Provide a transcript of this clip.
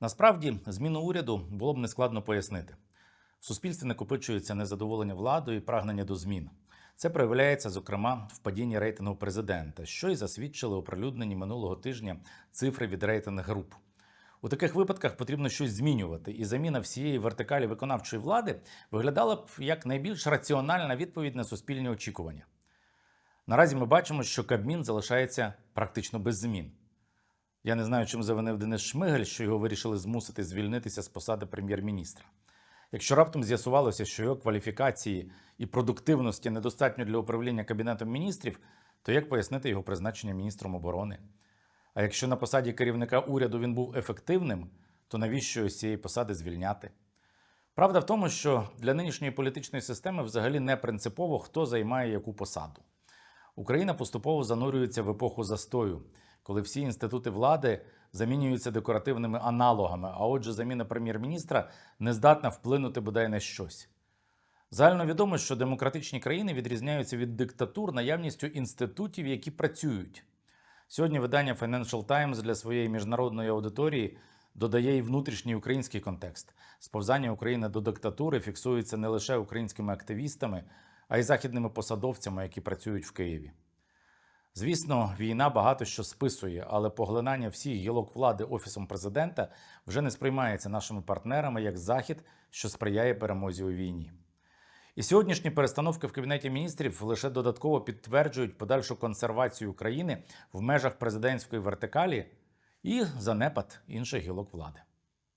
Насправді, зміну уряду було б нескладно пояснити. В суспільстві накопичується незадоволення владою і прагнення до змін. Це проявляється, зокрема, в падінні рейтингу президента, що й засвідчили оприлюднені минулого тижня цифри від рейтинг груп. У таких випадках потрібно щось змінювати, і заміна всієї вертикалі виконавчої влади виглядала б як найбільш раціональна відповідь на суспільні очікування. Наразі ми бачимо, що Кабмін залишається практично без змін. Я не знаю, чим завинив Денис Шмигаль, що його вирішили змусити звільнитися з посади прем'єр-міністра. Якщо раптом з'ясувалося, що його кваліфікації і продуктивності недостатньо для управління кабінетом міністрів, то як пояснити його призначення міністром оборони? А якщо на посаді керівника уряду він був ефективним, то навіщо з цієї посади звільняти? Правда в тому, що для нинішньої політичної системи взагалі не принципово, хто займає яку посаду. Україна поступово занурюється в епоху застою, коли всі інститути влади замінюються декоративними аналогами, а отже, заміна прем'єр-міністра не здатна вплинути бодай на щось. Загально відомо, що демократичні країни відрізняються від диктатур наявністю інститутів, які працюють. Сьогодні видання Financial Times для своєї міжнародної аудиторії додає і внутрішній український контекст. Сповзання України до диктатури фіксується не лише українськими активістами, а й західними посадовцями, які працюють в Києві. Звісно, війна багато що списує, але поглинання всіх гілок влади офісом президента вже не сприймається нашими партнерами як захід, що сприяє перемозі у війні. І сьогоднішні перестановки в кабінеті міністрів лише додатково підтверджують подальшу консервацію України в межах президентської вертикалі і занепад інших гілок влади.